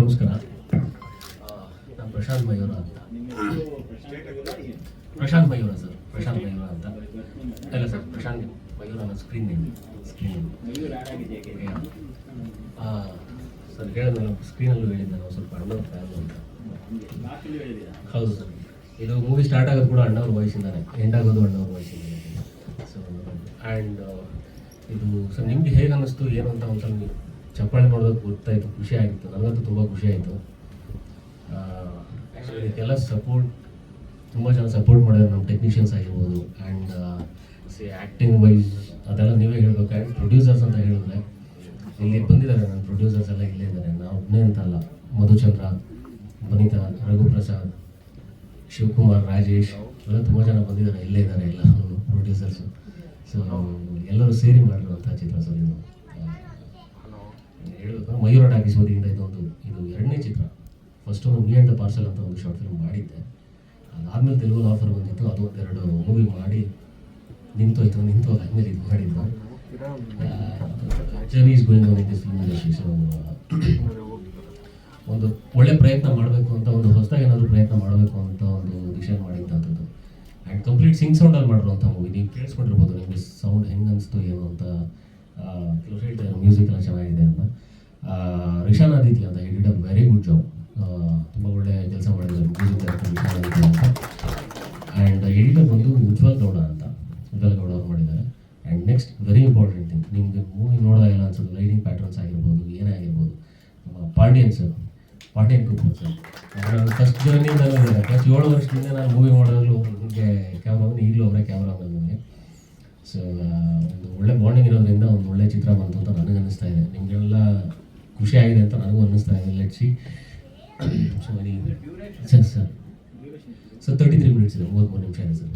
ನಮಸ್ಕಾರ ನಾನು ಪ್ರಶಾಂತ್ ಮಯೂರ ಅಂತ. ಪ್ರಶಾಂತ್ ಮಯೂರ ಸರ್, ಪ್ರಶಾಂತ್ ಮಯೂರ ಅಂತ. ಅಲ್ಲ ಸರ್, ಪ್ರಶಾಂತ್ ಮಯೂರ ಅನ್ನೋ ಸ್ಕ್ರೀನ್ ನೇಮ್ ಸ್ಕ್ರೀನ್ ಸರ್, ಹೇಳಿದ್ನಲ್ಲ ಸ್ಕ್ರೀನಲ್ಲೂ ಹೇಳಿದ್ದೆ ನಾವು ಸ್ವಲ್ಪ ಅಣ್ಣವ್ರ ಫ್ಯಾನ್ ಅಂತ ಹೌದು ಸರ್. ಇದು ಮೂವಿ ಸ್ಟಾರ್ಟ್ ಆಗೋದು ಕೂಡ ಅಣ್ಣವ್ರ ವಯಸ್ಸಿಂದಾನೆ ಎಂಡ್ ಆಗೋದು ಅಣ್ಣವ್ರ ವಯಸ್ಸಿಂದಾನೆ. ಸೊ ಆ್ಯಂಡ್ ಇದು, ಸರ್, ನಿಮಗೆ ಹೇಗೆ ಅನ್ನಿಸ್ತು ಏನು ಅಂತ ಒಂದು ಸ್ವಲ್ಪ ನೀವು ಚಪ್ಪಾಳೆ ಮಾಡೋದಕ್ಕೆ ಗೊತ್ತಾಯಿತು, ಖುಷಿ ಆಗಿತ್ತು, ನನಗಂತೂ ತುಂಬ ಖುಷಿ ಆಯಿತು. ಇದಕ್ಕೆಲ್ಲ ಸಪೋರ್ಟ್ ತುಂಬ ಜನ ಸಪೋರ್ಟ್ ಮಾಡಿದ್ರು ನಮ್ಮ ಟೆಕ್ನಿಷಿಯನ್ಸ್ ಆಗಿರ್ಬೋದು ಆ್ಯಂಡ್ ಸಿ ಆ್ಯಕ್ಟಿಂಗ್ ವೈಸ್ ಅದೆಲ್ಲ ನೀವೇ ಹೇಳಬೇಕು ಆ್ಯಂಡ್ ಪ್ರೊಡ್ಯೂಸರ್ಸ್ ಅಂತ ಹೇಳಿದ್ರೆ, ಇಲ್ಲಿ ಬಂದಿದ್ದಾರೆ ನನ್ನ ಪ್ರೊಡ್ಯೂಸರ್ಸ್ ಎಲ್ಲ ಇಲ್ಲೇ ಇದ್ದಾರೆ ನಾವು ಒಬ್ಬನೇ ಅಂತ ಅಲ್ಲ. ಮಧುಚಂದ್ರ ವನಿತಾ ರಘುಪ್ರಸಾದ್, ಶಿವಕುಮಾರ್, ರಾಜೇಶ್, ಎಲ್ಲ ತುಂಬ ಜನ ಬಂದಿದ್ದಾರೆ, ಇಲ್ಲೇ ಇದ್ದಾರೆ ಎಲ್ಲ ಪ್ರೊಡ್ಯೂಸರ್ಸು ಸೊ ಎಲ್ಲರೂ ಸೇರಿ ಮಾಡಿರುವಂಥ ಚಿತ್ರ ಸರ್ ಇದು. ಇದೊಂದು, ಇದು ಎರಡನೇ ಚಿತ್ರ. ಫಸ್ಟ್ ಒಂದು ವಿ ಅಂಡ್ ಪಾರ್ಸಲ್ ಅಂತ ಒಂದು ಶಾರ್ಟ್ ಫಿಲ್ಮ್ ಮಾಡಿದ್ದೆ. ಅದಾದಮೇಲೆ ತೆಲುಗು ಆಫರ್ ಬಂದಿತ್ತು, ಅದು ಒಂದೆರಡು ಮೂವಿ ಮಾಡಿ ನಿಂತೋಯ್ತು ನಿಂತು ಆದಮೇಲೆ ಇದು ಮಾಡಿದ್ದು. ಜರ್ನಿ ಗೋಯಿಂಗ್ ಆನ್ ಫಿಲ್ಮ್ ಒಂದು ಒಳ್ಳೆ ಪ್ರಯತ್ನ ಮಾಡಬೇಕು ಅಂತ, ಒಂದು ಹೊಸದಾಗಿ ಏನಾದರೂ ಪ್ರಯತ್ನ ಮಾಡಬೇಕು ಅಂತ ಒಂದು ಡಿಸೈಡ್ ಮಾಡಿದ್ದಂಥದ್ದು ಆ್ಯಂಡ್ ಕಂಪ್ಲೀಟ್ ಸಿಂಗ್ ಸೌಂಡಲ್ಲಿ ಮಾಡಿರುವಂಥ ಮೂವಿ ನೀವು ಕೇಳಿಸ್ಕೊಂಡಿರ್ಬೋದು ನಿಮಗೆ ಸೌಂಡ್ ಹೆಂಗೆ ಅನಿಸ್ತು, ಏನು ಅಂತ. ಕೆಲವು ಹೇಳ್ತಾರೆ ಮ್ಯೂಸಿಕ್ ಎಲ್ಲ ಚೆನ್ನಾಗಿದೆ ಅಂತ. ರಿಷಾನ್ ಆದಿತ್ಯ ಅಂತ it a very good job ತುಂಬ ಒಳ್ಳೆ ಕೆಲಸ ಮಾಡಿದ್ದಾರೆ ಮ್ಯೂಸಿಕ್ ಅಂತ ಆ್ಯಂಡ್ ಎಡಿಟರ್ ಬಂದು ಉಜ್ವಲ್ ಗೌಡ ಅಂತ, ಉಜ್ವಲ್ ಗೌಡ ಅವ್ರು ಮಾಡಿದ್ದಾರೆ. And next very important thing ನಿಮಗೆ ಮೂವಿ ನೋಡೋದಾಗಿಲ್ಲ ಅನ್ಸೋದು ಲೈಟಿಂಗ್ ಪ್ಯಾಟರ್ನ್ಸ್ ಆಗಿರ್ಬೋದು, ಏನೇ ಆಗಿರ್ಬೋದು. ನಮ್ಮ ಪಾಂಡಿಯನ್ ಸರ್ ಪಾಂಡಿಯನ್ ಕುಮಾರ್ ಸರ್ ನಾನು ಫಸ್ಟ್ ಜರ್ನಿ ಫಸ್ಟ್ ಏಳು ವರ್ಷದಿಂದ ನಾನು ಮೂವಿ ಮಾಡೋದು ನಿಮಗೆ ಕ್ಯಾಮ್ರಾ ಈಗಲೂ ಅವರೇ ಕ್ಯಾಮ್ರಾ ನನಗೆ ಸೊ ಒಂದು ಒಳ್ಳೆ ಬಾಂಡಿಂಗ್ ಇರೋದ್ರಿಂದ ಒಂದು ಒಳ್ಳೆ ಚಿತ್ರ ಬಂತು ಅಂತ ನನಗೆ ಅನ್ನಿಸ್ತಾ ಇದೆ. ನಿಮಗೆಲ್ಲ ಖುಷಿ ಆಗಿದೆ ಅಂತ ನನಗೂ ಅನ್ನಿಸ್ತಾ ಇದೆ. Let's see so sir sir sir thirty three minutes ಇದೆ. ಮೂವತ್ತ್ಮೂರು ನಿಮಿಷ ಇದೆ ಸರ್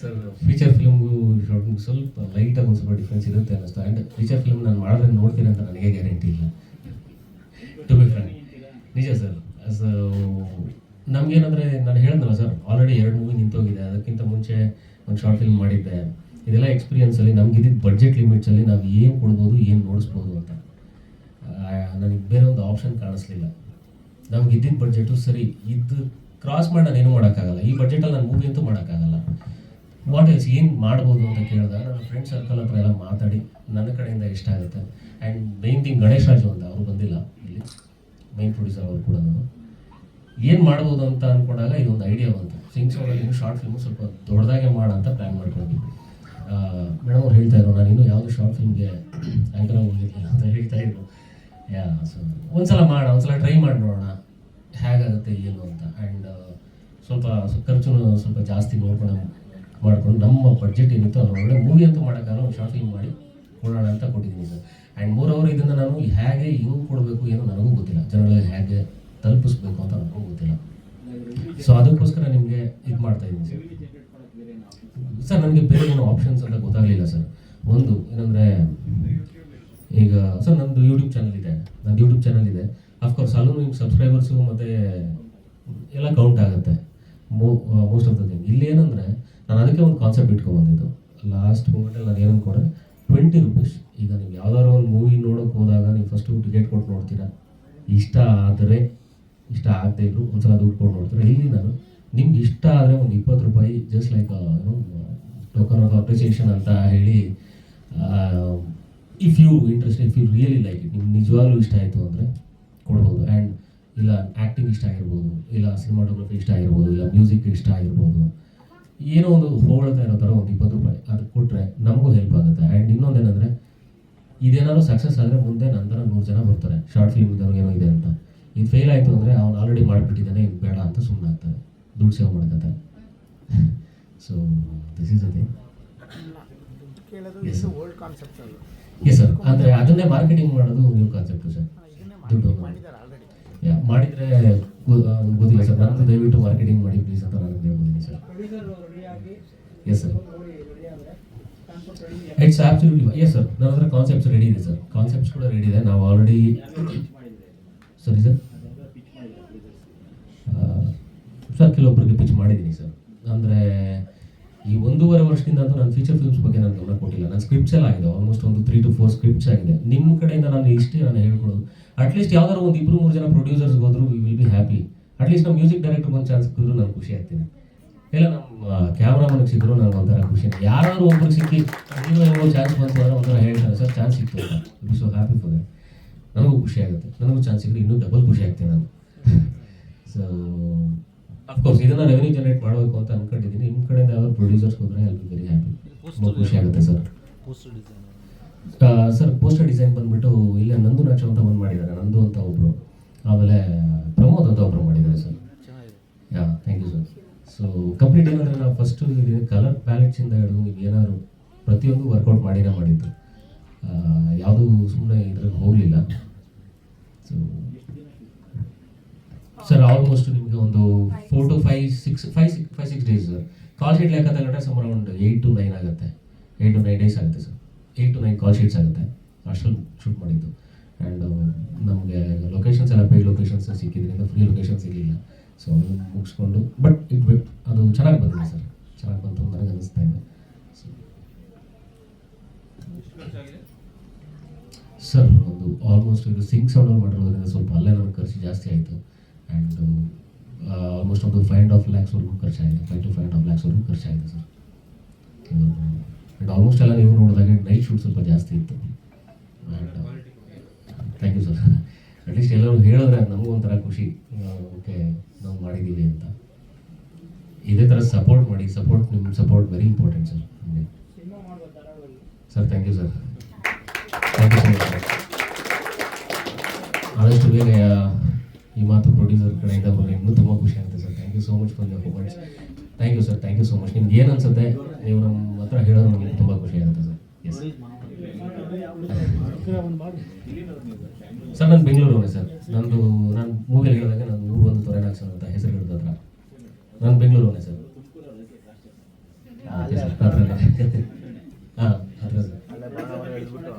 ಸರ್ ಫೀಚರ್ ಫಿಲ್ಮ್ಗೂ ಶಾರ್ಟ್ ಫಿಲ್ಮ್ ಸ್ವಲ್ಪ ಲೈಟಾಗಿ ಒಂದು ಸ್ವಲ್ಪ ಡಿಫ್ರೆನ್ಸ್ ಇರುತ್ತೆ ಅನ್ನಿಸ್ತು ಆ್ಯಂಡ್ ಫೀಚರ್ ಫಿಲ್ಮ್ ನಾನು ಮಾಡಿದ್ರೆ ನೋಡ್ತೀನಿ ಅಂತ ನನಗೆ ಗ್ಯಾರಂಟಿ ಇಲ್ಲ. ಟು ಬಿ ಫ್ರೆಂಡ್ ನಿಜ ಸರ್ ಸೊ ನಮಗೇನಂದರೆ, ನಾನು ಹೇಳಿದ್ನಲ್ಲ ಸರ್ ಆಲ್ರೆಡಿ ಎರಡು ಮೂವಿ ನಿಂತೋಗಿದೆ. ಅದಕ್ಕಿಂತ ಮುಂಚೆ ಒಂದು ಶಾರ್ಟ್ ಫಿಲ್ಮ್ ಮಾಡಿದ್ದೆ. ಇದೆಲ್ಲ ಎಕ್ಸ್ಪೀರಿಯನ್ಸಲ್ಲಿ ನಮ್ಗೆ ಬಜೆಟ್ ಬಡ್ಜೆಟ್ ಲಿಮಿಟ್ಸಲ್ಲಿ ನಾವು ಏನು ಕೊಡ್ಬೋದು, ಏನು ನೋಡಿಸ್ಬೋದು ಅಂತ. ನನಗೆ ಬೇರೆ ಒಂದು ಆಪ್ಷನ್ ಕಾಣಿಸ್ಲಿಲ್ಲ. ನಮ್ಗೆ ಇದ್ದಿದ್ದ ಬಡ್ಜೆಟು ಸರಿ ಇದು ಕ್ರಾಸ್ ಮಾಡಿ ನಾನು ಏನೂ ಮಾಡೋಕ್ಕಾಗಲ್ಲ. ಈ ಬಜೆಟಲ್ಲಿ ನಾನು ಮೂವಿ ಅಂತೂ ಮಾಡೋಕ್ಕಾಗಲ್ಲ. ವಾಟ್ ಎಲ್ಸ್ ಏನು ಮಾಡ್ಬೋದು ಅಂತ ಕೇಳಿದಾಗ ನನ್ನ ಫ್ರೆಂಡ್ ಸರ್ಕಲ್ ಹತ್ರ ಎಲ್ಲ ಮಾತಾಡಿ, ನನ್ನ ಕಡೆಯಿಂದ ಇಷ್ಟ ಆಗುತ್ತೆ. And main thing Ganesh Raju ಅಂತ ಅವರು ಬಂದಿಲ್ಲ ಇಲ್ಲಿ ಮೈನ್ ಪ್ರೊಡ್ಯೂಸರ್ ಅವರು ಕೂಡ ಏನು ಮಾಡ್ಬೋದು ಅಂತ ಅಂದ್ಕೊಂಡಾಗ ಇದೊಂದು ಐಡಿಯಾ ಬಂತು. ಸಿಂಗ್ ಸೋಡಲ್ಲಿ ಶಾರ್ಟ್ ಫಿಲ್ಮು ಸ್ವಲ್ಪ ದೊಡ್ಡದಾಗೆ ಅಂತ ಪ್ಲ್ಯಾನ್ ಮಾಡ್ಕೊಂಡ್ವಿ. ಮೇಡಮ್ ಅವ್ರು ಹೇಳ್ತಾ ಇದ್ರು, ನಾನು ಇನ್ನೂ ಯಾವುದು ಶಾರ್ಟ್ ಫಿಲ್ಮ್ಗೆ ಆ್ಯಂಕರ್ ಹೋಗಿರಲಿಲ್ಲ ಅಂತ ಹೇಳ್ತಾ ಇದ್ರು. ಯಾ ಸೊ ಒಂದ್ಸಲ ಮಾಡೋಣ ಒಂದ್ಸಲ ಟ್ರೈ ಮಾಡಿ ನೋಡೋಣ, ಹೇಗಾಗುತ್ತೆ, ಏನು ಅಂತ. ಆ್ಯಂಡ್ ಸ್ವಲ್ಪ ಖರ್ಚು ಸ್ವಲ್ಪ ಜಾಸ್ತಿ ನೋಡ್ಕೊಂಡು ಮಾಡ್ಕೊಂಡು ನಮ್ಮ ಬಡ್ಜೆಟ್ ಏನಿತ್ತು ಅದು ಒಳ್ಳೆ ಮೂವಿ ಅಂತೂ ಮಾಡೋಕ್ಕಾಗಲ್ಲ, ಒಂದು ಶಾರ್ಟ್ ಫಿಲ್ಮ್ ಮಾಡಿ ಕೊಡೋಣ ಅಂತ ಕೊಟ್ಟಿದ್ದೀನಿ ಸರ್. ಆ್ಯಂಡ್ ಮೂರು ಅವರ್ ಇದನ್ನು ನಾನು ಹೇಗೆ ಹೆಂಗೆ ಕೊಡಬೇಕು ಏನೋ ನನಗೂ ಗೊತ್ತಿಲ್ಲ. ಜನಗಳಿಗೆ ಹೇಗೆ ತಲುಪಿಸ್ಬೇಕು ಅಂತ ನನಗೂ ಗೊತ್ತಿಲ್ಲ. ಸೊ ಅದಕ್ಕೋಸ್ಕರ ನಿಮಗೆ ಇದು ಮಾಡ್ತಾ ಇದ್ದೀನಿ ಸರ್. ಸರ್, ನನಗೆ ಬೇರೆ ಏನು ಆಪ್ಷನ್ಸ್ ಅಂತ ಗೊತ್ತಾಗಲಿಲ್ಲ ಸರ್. ಒಂದು, ಏನಂದರೆ, ಈಗ, ಸರ್, ನಂದು ಯೂಟ್ಯೂಬ್ ಚಾನಲ್ ಇದೆ. ನಂದು ಯೂಟ್ಯೂಬ್ ಚಾನಲ್ ಇದೆ. ಅಫ್ಕೋರ್ಸ್ ಅಲ್ಲೂ ನಿಮ್ಗೆ ಸಬ್ಸ್ಕ್ರೈಬರ್ಸು ಮತ್ತು ಎಲ್ಲ ಕೌಂಟ್ ಆಗುತ್ತೆ. ಮೋಸ್ಟ್ ಆಫ್ ದ ಥಿಂಗ್ ಇಲ್ಲಿ ಏನಂದರೆ, ನಾನು ಅದಕ್ಕೆ ಒಂದು ಕಾನ್ಸೆಪ್ಟ್ ಇಟ್ಕೊಂಡ್ಬಂದಿದ್ದು ಲಾಸ್ಟ್ ಮೂಮೆಂಟಲ್ಲಿ ನಾನು ಏನು ಅನ್ಕೊಂಡೆ ಟ್ವೆಂಟಿ ರುಪೀಸ್ ಈಗ ನೀವು ಯಾವ್ದಾದ್ರು ಒಂದು ಮೂವಿ ನೋಡೋಕೆ ಹೋದಾಗ ನೀವು ಫಸ್ಟು ಟಿಕೆಟ್ ಕೊಟ್ಟು ನೋಡ್ತೀರಾ? ಇಷ್ಟ ಆದರೆ, ಇಷ್ಟ ಆಗದೆ ಇದ್ರು, ಒಂದ್ಸಲ ದುಡ್ಡು ಕೊಟ್ಟು ನೋಡ್ತೀರಾ? ಇಲ್ಲಿ ನಾನು ನಿಮ್ಗೆ ಇಷ್ಟ ಆದರೆ ಒಂದು ಇಪ್ಪತ್ತು ರೂಪಾಯಿ just like token of appreciation ಅಂತ ಹೇಳಿ if you interest if you really like it ನಿಮ್ಗೆ ನಿಜವಾಗ್ಲೂ ಇಷ್ಟ ಆಯಿತು ಅಂದರೆ ಕೊಡ್ಬೋದು. ಆ್ಯಂಡ್ ಇಲ್ಲ ಆ್ಯಕ್ಟಿಂಗ್ ಇಷ್ಟ ಆಗಿರ್ಬೋದು, ಇಲ್ಲ ಸಿನಿಮಾಟೋಗ್ರಫಿ ಇಷ್ಟ ಆಗಿರ್ಬೋದು, ಇಲ್ಲ ಮ್ಯೂಸಿಕ್ ಇಷ್ಟ ಆಗಿರ್ಬೋದು, ಏನೋ ಒಂದು ಹೋಗ್ತಾ ಇರೋ ಥರ ಒಂದು ಇಪ್ಪತ್ತು ರೂಪಾಯಿ ಅದು ಕೊಟ್ಟರೆ ನಮಗೂ ಹೆಲ್ಪ್ ಆಗುತ್ತೆ. ಆ್ಯಂಡ್ ಇನ್ನೊಂದೇನೆಂದರೆ, ಇದೇನಾದ್ರು ಸಕ್ಸಸ್ ಆದರೆ ಮುಂದೆ ನಂತರ ನೂರು ಜನ ಬರ್ತಾರೆ. ಶಾರ್ಟ್ ಫಿಲ್ಮ್ ಏನೋ ಇದೆ ಅಂತ. ಇದು ಫೇಲ್ ಆಯಿತು ಅಂದರೆ ಅವ್ನು ಆಲ್ರೆಡಿ ಮಾಡಿಬಿಟ್ಟಿದ್ದಾನೆ, ಇದು ಬೇಡ ಅಂತ ಸುಮ್ಮನೆ ಆಗ್ತಾರೆ ದುಡ್ಡು ಸೇವ್ ಸೊ ದಿಸ್ ಇಸ್ ಅದೇ. ಎಸ್ ಸರ್ ಅಂದರೆ ಅದನ್ನೇ ಮಾರ್ಕೆಟಿಂಗ್ ಮಾಡೋದು ನ್ಯೂ ಕಾನ್ಸೆಪ್ಟು ಸರ್ ದುಡ್ಡು ಮಾಡಿದರೆ ಗೊತ್ತಿಲ್ಲ ಸರ್ ನಾನು ದಯವಿಟ್ಟು ಮಾರ್ಕೆಟಿಂಗ್ ಮಾಡಿ ಪ್ಲೀಸ್ ಅಂತ ನಾನು ಹೇಳ್ಬೋದಿನಿ sir yes sir it's absolutely yes sir ನನ್ನ ಹತ್ರ ಕಾನ್ಸೆಪ್ಟ್ಸ್ ರೆಡಿ ಇದೆ ಸರ್ ಕಾನ್ಸೆಪ್ಟ್ಸ್ ಕೂಡ ರೆಡಿ ಇದೆ. ನಾವು ಆಲ್ರೆಡಿ ಸರಿ ಸರ್ ಸರ್ ಕೆಲವೊಬ್ಬರಿಗೆ ಪಿಚ್ ಮಾಡಿದ್ದೀನಿ ಸರ್. ಅಂದರೆ ಈ ಒಂದೂವರೆ ವರ್ಷದಿಂದ ಅಂತೂ ನಾನು ಫೀಚರ್ ಫಿಲ್ಮ್ಸ್ ಬಗ್ಗೆ ನಾನು ಗಮನ ಕೊಟ್ಟಿಲ್ಲ. ನನ್ನ ಸ್ಕ್ರಿಪ್ಟ್ಸ್ ಎಲ್ಲ ಆಗಿದೆ ಆಲ್ಮೋಸ್ಟ್ ಒಂದು ತ್ರೀ ಟು ಫೋರ್ ಸ್ಕ್ರಿಪ್ಟ್ಸ್ ಆಗಿದೆ. ನಿಮ್ಮ ಕಡೆಯಿಂದ ನಾನು ಇಷ್ಟೇ ನಾನು ಹೇಳ್ಕೊಡೋದು ಅಟ್ಲೀಸ್ಟ್ ಯಾವ್ದಾದ್ರು ಒಂದು ಇಬ್ಬರು ಮೂರು ಜನ ಪ್ರೊಡ್ಯೂಸರ್ಸ್ ಹೋದ್ರು we will be happy at least ನಮ್ಮ ಮ್ಯೂಸಿಕ್ ಡೈರೆಕ್ಟರ್ ಒಂದು ಚಾನ್ಸ್ ಸಿಕ್ಕಿದ್ರು ನಾನು ಖುಷಿ ಆಗ್ತೀನಿ. ಇಲ್ಲ, ನಮ್ಮ ಕ್ಯಾಮ್ರಾಮನ್ಗೆ ಸಿಕ್ಕರು ನಾನು ಒಂಥರ ಖುಷಿ. ಯಾರಾದ್ರೂ ಒಬ್ಬರು ಸಿಕ್ಕಿ, ನೀವು ಏನೋ ಚಾನ್ಸ್ ಬಂತು ಅಂದರೆ ಒಂಥರ ಹೇಳ್ತಾರೆ, ಸರ್ ಚಾನ್ಸ್ ಸಿಕ್ತು ಅಂತ. Be so happy for that ನನಗೂ ಖುಷಿ ಆಗುತ್ತೆ. ನನಗೂ ಚಾನ್ಸ್ ಸಿಕ್ಕರೆ ಇನ್ನೂ ಡಬಲ್ ಖುಷಿ ಆಗ್ತೀನಿ ನಾನು. ಸೊ ಅಫ್ಕೋರ್ಸ್ ಇದನ್ನ ರೆವೆನ್ಯೂ ಜನರೇಟ್ ಮಾಡಬೇಕು ಅಂತ ಅನ್ಕೊಂಡಿದ್ದೀನಿ ನಿಮ್ಮ ಕಡೆಯಿಂದ ಯಾವ್ದಾದ್ರು ಪ್ರೊಡ್ಯೂಸರ್ಸ್ ಹೋದ್ರೆ ಬಿ ವೆರಿ ಹ್ಯಾಪಿ ತುಂಬ ಖುಷಿ ಆಗುತ್ತೆ sir. Poster design sir poster design ಬಂದ್ಬಿಟ್ಟು ಇಲ್ಲೇ ನಂದು ನಾಚು ಅಂತ ಒಂದು ಮಾಡಿದ್ದಾರೆ. ನಂದು ಅಂತ ಒಬ್ರು. ಆಮೇಲೆ ಪ್ರಮೋದ್ ಅಂತ ಒಬ್ರು ಮಾಡಿದ್ದಾರೆ sir. Yeah thank you sir so complete ಏನಂದ್ರೆ ನಾವು ಫಸ್ಟು ಕಲರ್ ಪ್ಯಾಲೆಟ್ಸಿಂದ ಹಿಡಿದು ನೀವು ಏನಾದ್ರು ಪ್ರತಿಯೊಂದು ವರ್ಕೌಟ್ ಮಾಡಿನೇ ಮಾಡಿದ್ದು. ಯಾವುದೂ ಸುಮ್ಮನೆ ಇದ್ರಲ್ಲಿ ಹೋಗಲಿಲ್ಲ. ಸೊ ಸರ್ ಆಲ್ಮೋಸ್ಟ್ ನಿಮಗೆ ಒಂದು four two five six five six five six days sir call sheet ಲೆಕ್ಕ ತಗೊಂಡ್ರೆ ಸಮ್ ಒಂದು ಏಯ್ಟ್ ಟು ನೈನ್ ಆಗುತ್ತೆ. ಏಯ್ಟ್ ಟು ನೈನ್ ಡೇಸ್ ಆಗುತ್ತೆ sir eight two nine call sheets ಆಗುತ್ತೆ. ಅಷ್ಟರಲ್ಲಿ ಶೂಟ್ ಮಾಡಿದ್ದು. ಆ್ಯಂಡ್ ನಮಗೆ ಲೊಕೇಶನ್ಸ್ ಎಲ್ಲ ಪೇಯ್ಡ್ ಲೊಕೇಶನ್ಸ್ ಸಿಕ್ಕಿದ್ರಿಂದ ಫ್ರೀ ಲೊಕೇಶನ್ ಸಿಗಲಿಲ್ಲ. ಸೊ ಅದನ್ನು ಮುಗಿಸ್ಕೊಂಡು ಬಟ್ ಇಟ್ ಬಿಟ್ ಅದು ಚೆನ್ನಾಗಿ ಬಂದಿದೆ ಸರ್ ಚೆನ್ನಾಗಿ ಬಂತು ಅಂತ ನನಗೆ ಅನಿಸ್ತಾ ಇದೆ ಸರ್ ಒಂದು ಆಲ್ಮೋಸ್ಟ್ ಇದು ಸಿಂಗ್ ಸೌಂಡಲ್ಲಿ ಮಾಡಿರೋದ್ರಿಂದ ಸ್ವಲ್ಪ ಅಲ್ಲೇ ನನಗೆ ಖರ್ಚು ಜಾಸ್ತಿ ಆಯಿತು. ಆ್ಯಂಡ್ ಆಲ್ಮೋಸ್ಟ್ ಒಂದು ಫೈವ್ ಆ್ಯಂಡ್ ಹಾಫ್ ಲ್ಯಾಕ್ಸ್ವರೆಗೂ ಖರ್ಚಾಗಿದೆ five to five and half ಲ್ಯಾಕ್ಸ್ವರೆಗೂ ಖರ್ಚಾಗಿದೆ ಸರ್ ಆ್ಯಂಡ್ ಆಲ್ಮೋಸ್ಟ್ ಎಲ್ಲ ನೀವು ನೋಡಿದಾಗ ನೈಟ್ ಶೂಟ್ ಸ್ವಲ್ಪ ಜಾಸ್ತಿ ಇತ್ತು. And thank you sir at least ಎಲ್ಲರೂ ಹೇಳಿದ್ರೆ ನಮಗೂ ಒಂಥರ ಖುಷಿ. ಓಕೆ, ನಾವು ಮಾಡಿದ್ದೀವಿ ಅಂತ. ಇದೇ ಥರ ಸಪೋರ್ಟ್ ಮಾಡಿ ಸಪೋರ್ಟ್ ನಿಮ್ಮ support very important sir sir thank you sir thank you much sir ಆದಷ್ಟು ಬೇಗ ಈ ಮಾತು ಪ್ರೊಡ್ಯೂಸರ್ ಕಡೆಯಿಂದ ಬರಲಿ ಇನ್ನೂ ತುಂಬ ಖುಷಿ ಆಗುತ್ತೆ sir. Thank you so much for your comments thank you sir thank you so much ನಿಮ್ಗೆ ಏನು ಅನ್ಸುತ್ತೆ? ನೀವು ನಮ್ಮ ಹತ್ರ ಹೇಳೋದು ನಮಗೆ ತುಂಬ ಖುಷಿ ಆಗುತ್ತೆ ಸರ್ ಎಸ್ ಸರ್ ನಾನು ಬೆಂಗಳೂರವನೇ ಸರ್ ನಂದು, ನಾನು ಮೂವಿಯಲ್ಲಿ ಹೇಳಿದಾಗ ನಾನು ಊರು ಒಂದು ತೊರೆನಾಕ್ಷನ್ ಅಂತ ಹೆಸರು ಹೇಳಿದ ಹತ್ರ. ನಾನು ಬೆಂಗಳೂರವನೇ ಸರ್ ಹಾಂ ಸರ್ ಹತ್ರ ಸರ್ ಅಲ್ಲೇ ಯು ಹಿಡಿದ್ಬಿಟ್ಟು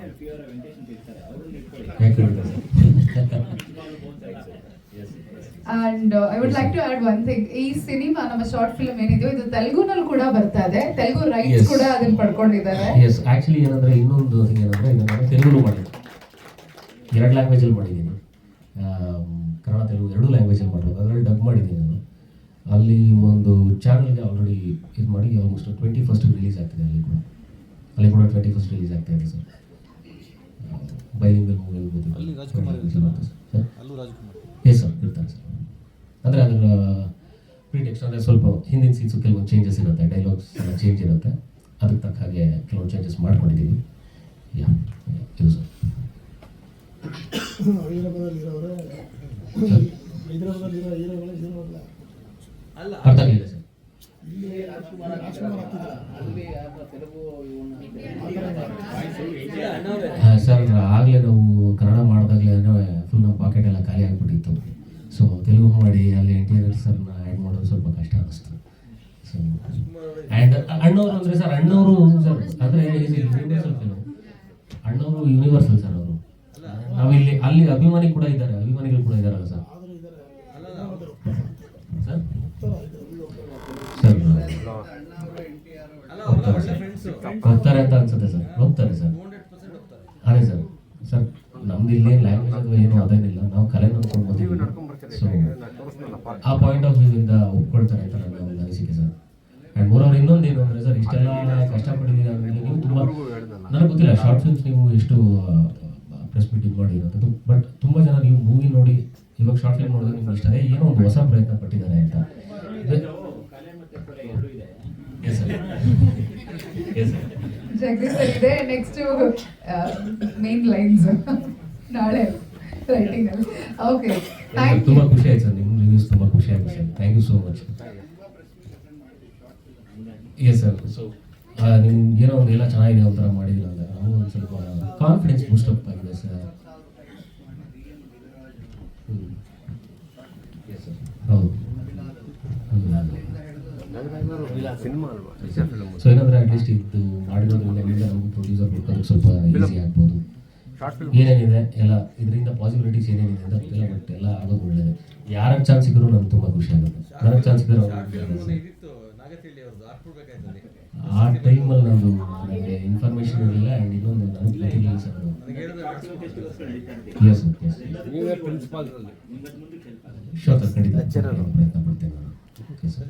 ಯಾಕೆ you sir and I would like to add one thing ಈ ಸಿನಿಮಾ ನಮ್ಮ ಶಾರ್ಟ್ ಫಿಲ್ಮ್ ಏನಿದೆಯೋ ಇದು ತೆಲುಗುನಲ್ಲಿ ಕೂಡ ಬರ್ತಾ ಇದೆ. ತೆಲುಗು ರೈಟ್ಸ್. ಕೂಡ ಅದನ್ನ ಪಡ್ಕೊಂಡಿದ್ದಾರೆ. ಎಸ್ ಆ್ಯಕ್ಚುಲಿ ಏನಂದರೆ ಇನ್ನೊಂದು ಥಿಂಗ್ ಏನಂದರೆ ಇದು ನಾನು ತೆಲುಗು ಮಾಡಿದ್ದು. ಎರಡು ಲ್ಯಾಂಗ್ವೇಜಲ್ಲಿ ಮಾಡಿದ್ದೀನಿ. ಆಮ್, ಕನ್ನಡ ತೆಲುಗು ಎರಡು ಲ್ಯಾಂಗ್ವೇಜಲ್ಲಿ ಮಾಡಿರೋದು. ಅದರಲ್ಲಿ ಡಬ್ ಮಾಡಿದ್ದೀನಿ ನಾನು. ಅಲ್ಲಿ ಒಂದು ಚಾನಲ್ಗೆ ಆಲ್ರೆಡಿ ಇದು ಮಾಡಿ ಆಲ್ಮೋಸ್ಟ್ ಟ್ವೆಂಟಿ ಫಸ್ಟ್ ರಿಲೀಸ್ ಆಗ್ತಿದೆ ಅಲ್ಲಿ ಕೂಡ. ಅಲ್ಲಿ ಕೂಡ ಟ್ವೆಂಟಿ ಫಸ್ಟ್ ರಿಲೀಸ್ ಆಗ್ತಾ ಇದೆ ಸರ್. ಬೈಲಿಂಗಲ್ ಮೂವಿ ಅಲ್ಲಿ ರಾಜ್ಕುಮಾರ್ ಸರ್. ಅಲ್ಲೂ ರಾಜ್ಕುಮಾರ್. ಎಸ್ ಸರ್ ಇರ್ತಾರೆ ಸರ್ ಅಂದರೆ ಅದರ ಪ್ರೀಟೆಕ್ಸ್ಟ್ ಅಂದರೆ ಸ್ವಲ್ಪ ಹಿಂದಿನ ಸೀನ್ಸು ಕೆಲವೊಂದು ಚೇಂಜಸ್ ಇರುತ್ತೆ ಡೈಲಾಗ್ಸ್ ಎಲ್ಲ ಚೇಂಜ್ ಇರುತ್ತೆ. ಅದಕ್ಕೆ ತಕ್ಕ ಹಾಗೆ ಕೆಲವೊಂದು ಚೇಂಜಸ್ ಮಾಡ್ಕೊಂಡಿದ್ದೀವಿ ಯಾ ಇದು ಸರ್ ಅರ್ಥ ಆಗಲಿಲ್ಲ ಸರ್ ಸರ್ ಆಗಲೇ ಆ್ಯಂಡ್ ಅಣ್ಣವರು ಅಂದರೆ ಸರ್ ಅಣ್ಣವರು ಸರ್ ಅಂದರೆ ಯೂನಿವರ್ಸಲ್ ಫಿಲಮ್ ಅಣ್ಣವರು ಯೂನಿವರ್ಸಲ್ ಸರ್ ಅವರು. ನಾವಿಲ್ಲಿ ಅಲ್ಲಿ ಅಭಿಮಾನಿ ಕೂಡ ಇದ್ದಾರೆ, ಅಭಿಮಾನಿಗಳು ಕೂಡ ಇದ್ದಾರಲ್ಲ ಸರ್ ಸರ್ ಹೋಗ್ತಾರೆ. ಅಂತ ಅನ್ಸುತ್ತೆ ಸರ್ ಹೋಗ್ತಾರೆ ಸರ್ ಅದೇ ಸರ್ ಸರ್ ನಮ್ದು ಇಲ್ಲಿ ಲ್ಯಾಂಗ್ವೇಜ್ ಅಥವಾ ಏನು ಅದೇನಿಲ್ಲ. ನಾವು ಕಲೆ ನೋಡ್ಕೊಂಡು ಬಂದಿದ್ದೀವಿ. ಸೊ ಆ ಪಾಯಿಂಟ್ ಆಫ್ ವ್ಯೂವಿಂದ ಒಪ್ಕೊಳ್ತಾರೆ ಅಂತ ಅನಿಸಿಕೆ ಸರ್. ಆ್ಯಂಡ್ ಮೂರವ್ರು ಇನ್ನೊಂದು ಏನು ಅಂದರೆ ಸರ್ ಇಷ್ಟೆಲ್ಲ ಕಷ್ಟಪಟ್ಟಿದ್ದೀರಿ ಅಂದರೆ ನೀವು ತುಂಬ ನನಗೆ ಗೊತ್ತಿಲ್ಲ ಶಾರ್ಟ್ ಫಿಲ್ಮ್ಸ್ ನೀವು ಎಷ್ಟು ಪ್ರೆಸ್ ಮೀಟ್ ಇದು ಅಂತದ್ದು ಬಟ್ ತುಂಬ ಜನ ನೀವು ಮೂವಿ ನೋಡಿ ಇವಾಗ ಶಾರ್ಟ್ ಫಿಲ್ಮ್ ನೋಡಿದ್ರೆ ನಿಮ್ಗೆ ಇಷ್ಟ ಏನೋ ಒಂದು ಹೊಸ ಪ್ರಯತ್ನ ಪಟ್ಟಿದ್ದಾರೆ ಅಂತ. Yes sir yes sir Jagadish sir ಇದೆ. ನೆಕ್ಸ್ಟ್ ಮೇನ್ ಲೈನ್ಸ್ ನಾಳೆ ರೈಟಿಂಗ್ ಅಲ್ಲಿ. ಓಕೆ ತುಂಬಾ ತುಂಬ ಖುಷಿ ಆಯ್ತು ಸರ್ ನಿಮ್ಮ ರಿವ್ಯೂಸ್ ತುಂಬಾ ಖುಷಿ ಆಯ್ತು sir. Thank you so much yes sir so ನಿಮ್ಗೆ ಏನೋ ಒಂದು ಎಲ್ಲ ಚೆನ್ನಾಗಿದೆ ಒಂಥರ ಮಾಡಿಲ್ಲ ಅಂದರೆ ನಾವು ಒಂದು ಸ್ವಲ್ಪ ಕಾನ್ಫಿಡೆನ್ಸ್ ಬೂಸ್ಟಪ್ ಆಗಿದೆ ಸರ್ ಹೌದು. ಸೊ ಏನಂದರೆ ಅಟ್ಲೀಸ್ಟ್ ಇದು ಮಾಡಿರೋದ್ರಿಂದ ನಿಮ್ಮಿಂದ ನಮ್ಗೆ ಪ್ರೊಡ್ಯೂಸರ್ ಹುಡ್ಕೋದಕ್ಕೆ ಸ್ವಲ್ಪ ಈಸಿ ಆಗ್ಬೋದು. ಏನೇನಿದೆ? ಎಲ್ಲ ಇದರಿಂದ ಪಾಸಿಬಿಲಿಟೀಸ್ ಏನೇನಿದೆ ಅಂತ ಗೊತ್ತಿಲ್ಲ ಬಟ್ ಎಲ್ಲ ಆಗೋದು ಒಳ್ಳೇದು. ಯಾರಿಗೆ ಚಾನ್ಸ್ ಸಿಕ್ಕರೂ ನಮ್ಗೆ ತುಂಬ ಖುಷಿ ಆಗುತ್ತೆ. ನನಗೆ ಚಾನ್ಸ್ ಸಿಕ್ಕರೂ ಆ ಟೈಮಲ್ಲಿ ನಾನು ನನಗೆ ಇನ್ಫಾರ್ಮೇಷನ್ ಇರಲಿಲ್ಲ ಆ್ಯಂಡ್ ಇನ್ನೊಂದು ನನಗೆ ಗೊತ್ತಿರಲಿಲ್ಲ ಸರ್ ಎಸ್ ನೀವೇ ಪ್ರಿನ್ಸಿಪಾಲ್ ಸರ್ ಖಂಡಿತ. ಪ್ರಯತ್ನ ಪಡ್ತೇನೆ ನಾನು. Okay sir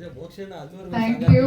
thank you